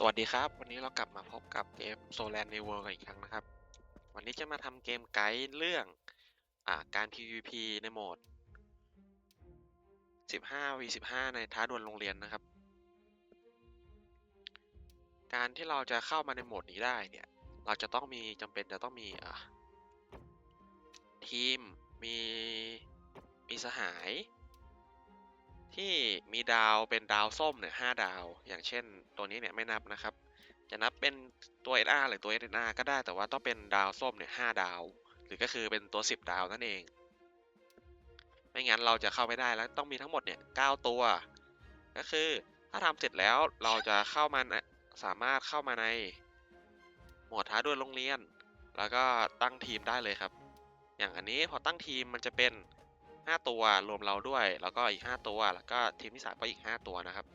สวัสดีครับ วันนี้เรากลับมาพบกับเกม Solan New World กันอีกครั้งนะครับ วันนี้จะมาทำเกมไกด์เรื่องอาการ PVP ในโหมด 15 v 15ในท้าดวลโรงเรียนนะครับ การที่เราจะเข้ามาในโหมดนี้ได้เนี่ย เราจะต้องมีจำเป็นจะต้องมีทีม มีมีสหาย ที่มีดาวเป็นดาวส้มเนี่ยห้าดาว อย่างเช่น ตัวนี้เนี่ยไม่นับนะครับ จะนับเป็นตัว SR หรือตัว SNR ก็ได้แต่ว่าต้องเป็นดาวส้มเนี่ยห้าดาว หรือก็คือเป็นตัว 10 ดาวนั่นเอง ไม่งั้นเราจะเข้าไม่ได้แล้วต้องมีทั้งหมดเนี่ยเก้าตัว ก็คือถ้าทำเสร็จแล้วเราจะเข้ามาสามารถเข้ามาในหมวดท้าดวลโรงเรียน แล้วก็ตั้งทีมได้เลยครับ อย่างอันนี้พอตั้งทีมมันจะเป็น 5 ตัวรวมเราด้วย แล้วก็อีก 5 ตัว แล้วก็ทีมที่สามก็อีก 5 ตัวนะครับ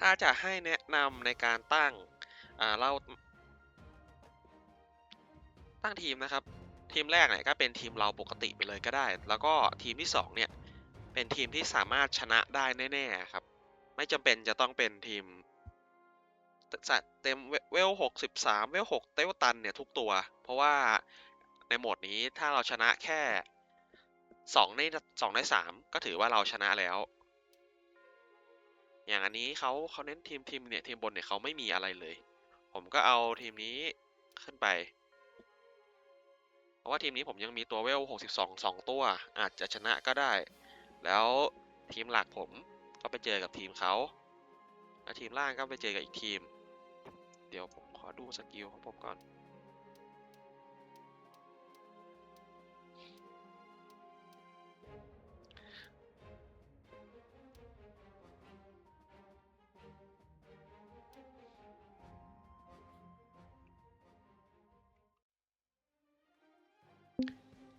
ถ้าจะให้แนะนำในการตั้งเราตั้งทีมนะครับ ทีมแรกเนี่ยก็เป็นทีมเราปกติไปเลยก็ได้ แล้วก็ทีมที่ 2 เนี่ย เป็นทีมที่สามารถชนะได้แน่ๆครับ ไม่จำเป็นจะต้องเป็นทีมจัดเต็มเวลหกสิบสามเวลหกเตลตันเนี่ยทุกตัว เพราะว่าในโหมดนี้ถ้าเราชนะแค่ สองในสองในสามก็ถือว่าเราชนะแล้ว อย่างอันนี้เขาเขาเน้นทีมทีมเนี่ยทีมบนเนี่ยเขาไม่มีอะไรเลย ผมก็เอาทีมนี้ขึ้นไป เพราะว่าทีมนี้ผมยังมีตัวเวล 62 2 ตัว อาจจะชนะก็ได้ แล้วทีมหลักผมก็ไปเจอกับทีมเขาแล้วทีมล่างก็ไปเจอกับอีกทีม เดี๋ยวผมขอดูสกิลของผมก่อน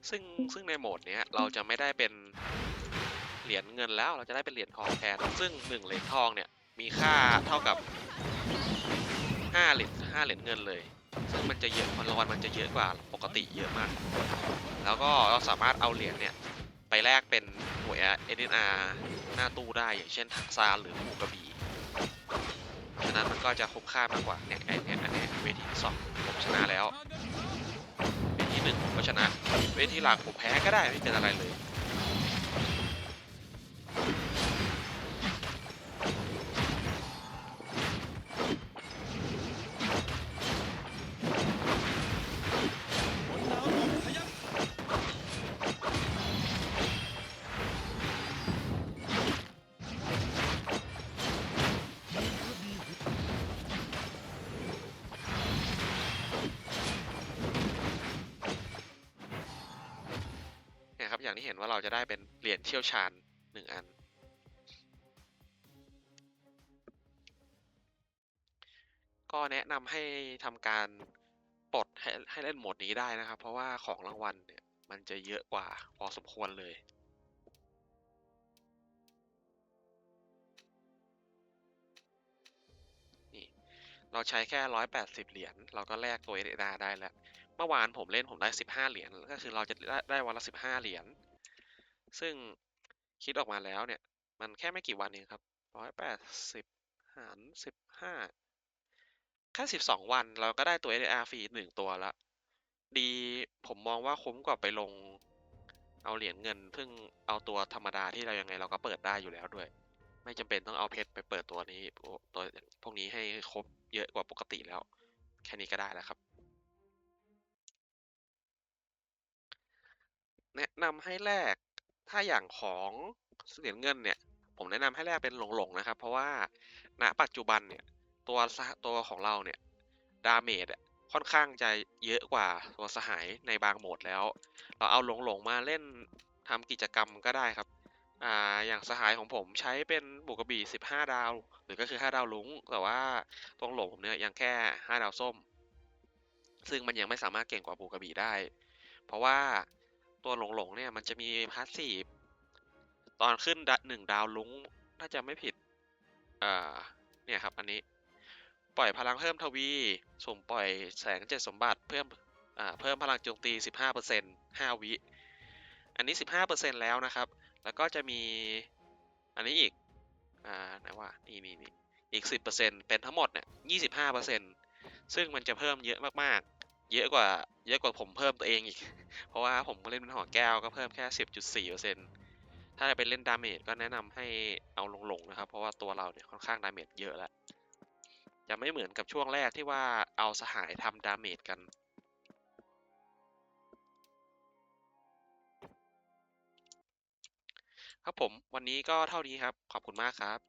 ซึ่งซึ่งในโหมดเนี้ยเราจะไม่ได้เป็นเหรียญเงินแล้วเราจะได้เป็นเหรียญทองแทน ซึ่งหนึ่งเหรียญทองเนี่ยมีค่าเท่ากับห้าเหรียญห้าเหรียญเงินเลย ซึ่งมันจะเยอะมันรางวัลมันจะเยอะกว่าปกติเยอะมาก แล้วก็เราสามารถเอาเหรียญเนี่ยไปแลกเป็นหน่วย SNR หน้าตู้ได้อย่างเช่นทักซานหรือหมูกระบี่ฉะนั้นมันก็จะคุ้มค่ามากกว่าเนี่ยไอเนี่ยอันเนี้เวทีที่สองผมชนะแล้ว ก็ชนะเวทีหลักผมแพ้ก็ได้ไม่เป็นอะไรเลย อย่างที่เห็นว่าเราจะได้เป็นเหรียญเชี่ยวชาญหนึ่งอัน ก็แนะนำให้ทำการปลดให้ให้เล่นโหมดนี้ได้นะครับ เพราะว่าของรางวัลเนี่ยมันจะเยอะกว่าพอสมควรเลยนี่เราใช้แค่ร้อยแปดสิบเหรียญ เราก็แลกตัวเอเดาได้แล้ว เมื่อวานผมเล่นผมได้สิบห้าเหรียญก็คือเราจะได้ได้วันละสิบห้าเหรียญซึ่งคิดออกมาแล้วเนี่ย มันแค่ไม่กี่วันเองครับร้อยแปดสิบหารสิบห้าแค่สิบสองวันเราก็ได้ตัว SDR ฟรีหนึ่งตัวละดีผมมองว่าคุ้มกว่าไปลงเอาเหรียญเงิน ซึ่งเอาตัวธรรมดาที่เรายังไงเราก็เปิดได้อยู่แล้วด้วย ไม่จำเป็นต้องเอาเพชรไปเปิดตัวนี้ตัวพวกนี้ให้ครบเยอะกว่าปกติแล้ว แค่นี้ก็ได้แล้วครับ แนะนำให้แลก ถ้าอย่างของเหรียญเงินเนี่ย ผมแนะนำให้แลกเป็นหลงๆนะครับ เพราะว่าณปัจจุบันเนี่ย ตัวตัวของเราเนี่ย ดาเมจค่อนข้างจะเยอะกว่าตัวสหายในบางโหมดแล้ว เราเอาหลงๆมาเล่นทำกิจกรรมก็ได้ครับอ่าอย่างสหายของผมใช้เป็นบุกกระบี่15 ดาว หรือก็คือ 5 ดาวลุงแต่ว่าตรงหลงผมเนี่ยยังแค่ 5 ดาวส้ม ซึ่งมันยังไม่สามารถเก่งกว่าบุกกระบี่ได้ เพราะว่า ตัวหลงหลงๆเนี่ยมันจะมีพาสซีฟตอนขึ้นดะหนึ่งดาวลุงถ้าจะไม่ผิดอ่าเนี่ยครับอันนี้ปล่อยพลังเพิ่มทวีสุ่มปล่อยแสงเจ็ดสมบัติเพิ่มอ่าเพิ่มพลังโจมตี 15% 5 วิ อันนี้ 15%แล้วนะครับ แล้วก็จะมีอันนี้อีกอ่าไหนว่านี่นี่นี่อีก 10%เป็นทั้งหมดเนี่ย25%ซึ่งมันจะเพิ่มเยอะมากๆ เยอะกว่าเยอะกว่าผมเพิ่มตัวเองอีก เพราะว่าผมเล่นเป็นหอแก้วก็เพิ่มแค่ 10.4%ถ้าจะเป็นเล่นดาเมจก็แนะนำให้เอาลงๆนะครับ เพราะว่าตัวเราเนี่ยค่อนข้างดาเมจเยอะแล้ว จะไม่เหมือนกับช่วงแรกที่ว่าเอาสหายทำดาเมจกัน ครับผมวันนี้ก็เท่านี้ครับ ขอบคุณมากครับ